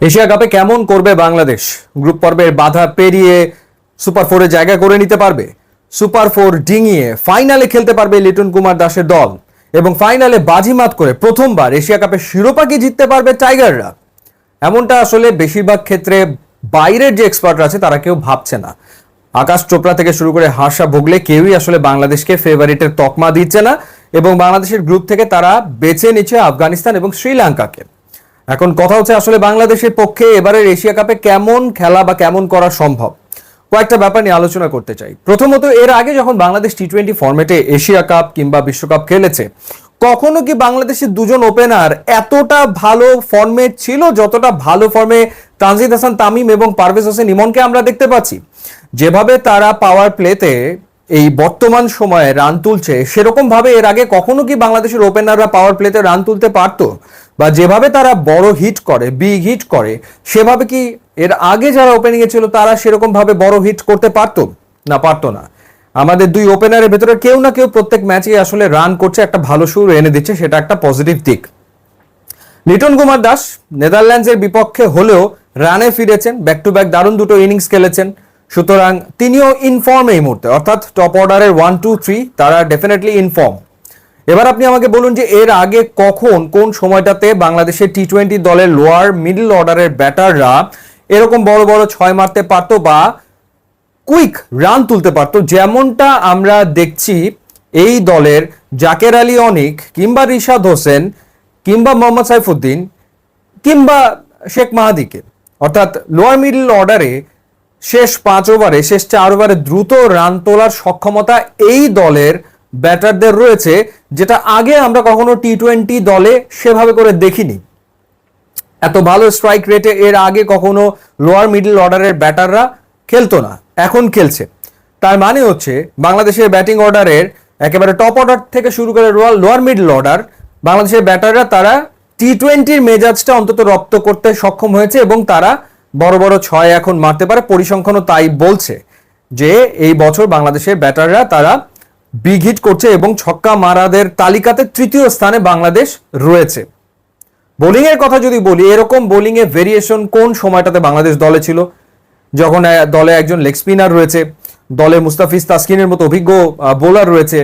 Asia কাপে কেমন করবে বাংলাদেশ? গ্রুপ পর্বের বাধা পেরিয়ে সুপার ফোরে জায়গা করে নিতে পারবে। সুপার ফোর ডিঙিয়ে ফাইনালে খেলতে পারবে লিটন কুমার দাসের দল। এবং ফাইনালে বাজিমাত করে প্রথমবার এশিয়া কাপের শিরোপা কি জিততে পারবে টাইগাররা? এমনটা আসলে বেশিরভাগ ক্ষেত্রে বাইরের যে এক্সপার্টরা আছে তারা কেউ ভাবছে না। আকাশ চোপড়া থেকে শুরু করে হাসা ভোগলে কেউই আসলে বাংলাদেশকে ফেভারিটের তকমা দিচ্ছে না। এবং বাংলাদেশের গ্রুপ থেকে তারা বেছে নিচ্ছে আফগানিস্তান এবং শ্রীলঙ্কাকে। এখন কথা হচ্ছে আসলে বাংলাদেশের পক্ষে এবারের এশিয়া কাপে কেমন খেলা বা কেমন করা সম্ভব? কয়েকটা ব্যাপার নিয়ে আলোচনা করতে চাই। প্রথমত, এর আগে যখন বাংলাদেশ টি টোয়েন্টি ফর্মেটে এশিয়া কাপ কিংবা বিশ্বকাপ খেলেছে, কখনো কি বাংলাদেশের দুজন ওপেনার এতটা ভালো ফর্মে ছিল যতটা ভালো ফর্মে তানজিদ হাসান, তামিম এবং পারভেজ হোসেন ইমনকে আমরা দেখতে পাচ্ছি? যেভাবে তারা পাওয়ার প্লেতে এই বর্তমান সময়ে রান তুলছে, সেরকম ভাবে এর আগে কখনো কি বাংলাদেশের ওপেনাররা পাওয়ার প্লেতে রান তুলতে পারতো? বা যেভাবে তারা বড় হিট করে বিগ হিট করে, সেভাবে কি এর আগে যারা ওপেনিং এ ছিল তারা সেরকম ভাবে বড় হিট করতে পারতো? না পারতো না। আমাদের দুই ওপেনারের ভেতরে কেউ না কেউ প্রত্যেক ম্যাচে আসলে রান করছে, একটা ভালো সুর এনে দিচ্ছে, সেটা একটা পজিটিভ দিক। লিটন কুমার দাস, নেদারল্যান্ডসের বিপক্ষে হলেও রানে ফিরেছেন ব্যাক টু ব্যাক দারুণ দুটো ইনিংস খেলেছেন। সুতরাং তিনিও ইনফর্ম এই মুহূর্তে, অর্থাৎ টপ অর্ডারের ওয়ান টু থ্রি তারা ডেফিনেটলি ইনফর্ম এবার আপনি আমাকে বলুন যে এর আগে কখন, কোন সময়টাতে বাংলাদেশের টি টোয়েন্টি দলের লোয়ার মিডল অর্ডারের ব্যাটাররা এরকম বড় বড় ছয় মারতে পারতো বা কুইক রান তুলতে পারতো, যেমনটা আমরা দেখছি এই দলের জাকের আলী অনিক কিংবা রিশাদ হোসেন কিংবা মোহাম্মদ সাইফুদ্দিন কিংবা শেখ মাহাদিকে। অর্থাৎ লোয়ার মিডল অর্ডারে শেষ পাঁচ ওভারে, শেষ চার ওভারে দ্রুত রান তোলার সক্ষমতা এই দলের ব্যাটারদের রয়েছে, যেটা আগে আমরা কখনো টি টোয়েন্টি দলে সেভাবে করে দেখিনি। এত ভালো স্ট্রাইক রেটে এর আগে কখনো লোয়ার মিডল অর্ডারের ব্যাটাররা খেলতো না, এখন খেলছে। তার মানে হচ্ছে, বাংলাদেশের ব্যাটিং অর্ডারের একেবারে টপ অর্ডার থেকে শুরু করে লোয়ার মিডল অর্ডার বাংলাদেশের ব্যাটাররা তারা টি টোয়েন্টির মেজাজটা অন্তত রপ্ত করতে সক্ষম হয়েছে এবং তারা বড় বড় ছয় এখন মারতে পারে, পরিসংখ্যানও তাই বলছে যে এই বছর বাংলাদেশের ব্যাটাররা তারা বিগ হিট করছে এবং ছক্কা মারাদের তালিকাতে তৃতীয় স্থানে বাংলাদেশ রয়েছে। বোলিং এর কথা যদি বলি, এরকম বোলিং এ ভেরিয়েশন কোন সময়টাতে বাংলাদেশ দলে ছিল? যখন দলে একজন লেগ স্পিনার রয়েছে, দলে মুস্তাফিজ তাসকিনের মতো অভিজ্ঞ বোলার রয়েছে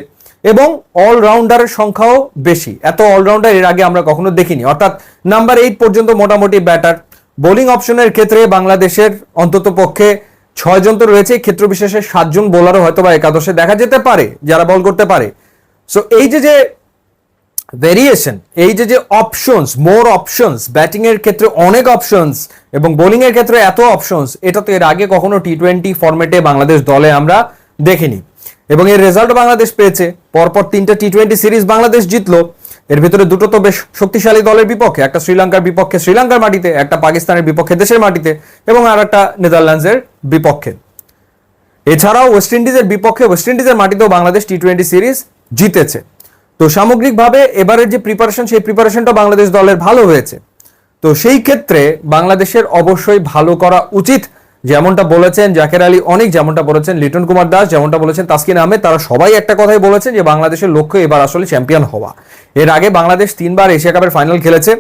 এবং অলরাউন্ডারের সংখ্যাও বেশি। এত অলরাউন্ডার এর আগে আমরা কখনো দেখিনি। অর্থাৎ নাম্বার এইট পর্যন্ত মোটামুটি ব্যাটার বোলিং অপশনের ক্ষেত্রে বাংলাদেশের অন্তত পক্ষে ছয়জন তো রয়েছে ক্ষেত্র বিশেষে সাতজন বোলারও হয়তো বা একাদশে দেখা যেতে পারে, যারা বল করতে পারে। সো এই যে যে ভেরিয়েশন এই যে যে অপশনস মোর অপশনস ব্যাটিং এর ক্ষেত্রে অনেক অপশনস এবং বোলিং এর ক্ষেত্রে এত অপশনস এটা তো এর আগে কখনো টি টোয়েন্টি ফরম্যাটে বাংলাদেশ দলে আমরা দেখিনি। এবং এর রেজাল্ট বাংলাদেশ পেয়েছে, পরপর তিনটা টি টোয়েন্টি সিরিজ বাংলাদেশ জিতলো। এর ভিতরে দুটো তো বেশ শক্তিশালী দলের বিপক্ষে, একটা শ্রীলঙ্কার বিপক্ষে, শ্রীলঙ্কার মাটিতে, একটা পাকিস্তানের বিপক্ষে, দেশের মাটিতে, এবং আর একটা নেদারল্যান্ডসের বিপক্ষে। এছাড়াও ওয়েস্ট ইন্ডিজের বিপক্ষে, ওয়েস্ট ইন্ডিজের মাটিতেও বাংলাদেশ টি টোয়েন্টি সিরিজ জিতেছে। তো সামগ্রিকভাবে এবারের যে প্রিপারেশন সেই প্রিপারেশনটা বাংলাদেশ দলের ভালো হয়েছে। তো সেই ক্ষেত্রে বাংলাদেশের অবশ্যই ভালো করা উচিত, যেমনটা বলেছেন জাকের আলী অনেক, যেমনটা বলেছেন লিটন কুমার দাস, যেমনটা বলেছেন তাসকিন আহমেদ, তারা সবাই একটা কথাই বলেছেন যে বাংলাদেশের লক্ষ্য এবার আসলে চ্যাম্পিয়ন হওয়া। এর আগে বাংলাদেশ তিনবার এশিয়া কাপের ফাইনাল খেলেছে।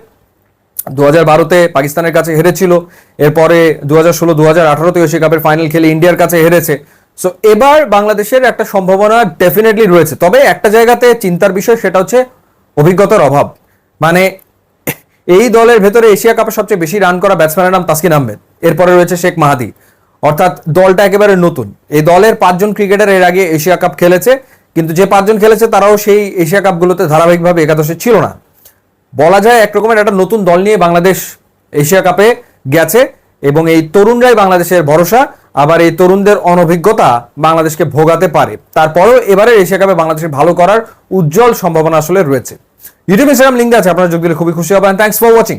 দু হাজার বারোতে পাকিস্তানের কাছে হেরেছিল। এরপরে দু হাজার ষোলো দু হাজার আঠারোতে এশিয়া কাপের ফাইনাল খেলে ইন্ডিয়ার কাছে হেরেছে। সো এবার বাংলাদেশের একটা সম্ভাবনা ডেফিনেটলি রয়েছে। তবে একটা জায়গাতে চিন্তার বিষয়, সেটা হচ্ছে অভিজ্ঞতার অভাব। মানে এই দলের ভেতরে এশিয়া কাপে সবচেয়ে বেশি রান করা ব্যাটসম্যানের নাম তাসকিন আহমেদ। এরপরে রয়েছে শেখ মাহাদি। অর্থাৎ দলটা একেবারে নতুন। এই দলের পাঁচজন ক্রিকেটার এর আগে এশিয়া কাপ খেলেছে। কিন্তু যে পাঁচজন খেলেছে তারাও সেই এশিয়া কাপগুলোতে ধারাবাহিকভাবে একাদশে ছিল না। বলা যায় এক রকমের একটা নতুন দল নিয়ে বাংলাদেশ এশিয়া কাপে গেছে এবং এই তরুণরাই বাংলাদেশের ভরসা, আবার এই তরুণদের অনভিজ্ঞতা বাংলাদেশকে ভোগাতে পারে। তারপরেও এবারে এশিয়া কাপে বাংলাদেশের ভালো করার উজ্জ্বল সম্ভাবনা আসলে রয়েছে। ইউটিউব, ইনস্টাগ্রাম লিঙ্ক আছে, আপনারা যোগ দিলে খুবই খুশি হবেন। Thanks for watching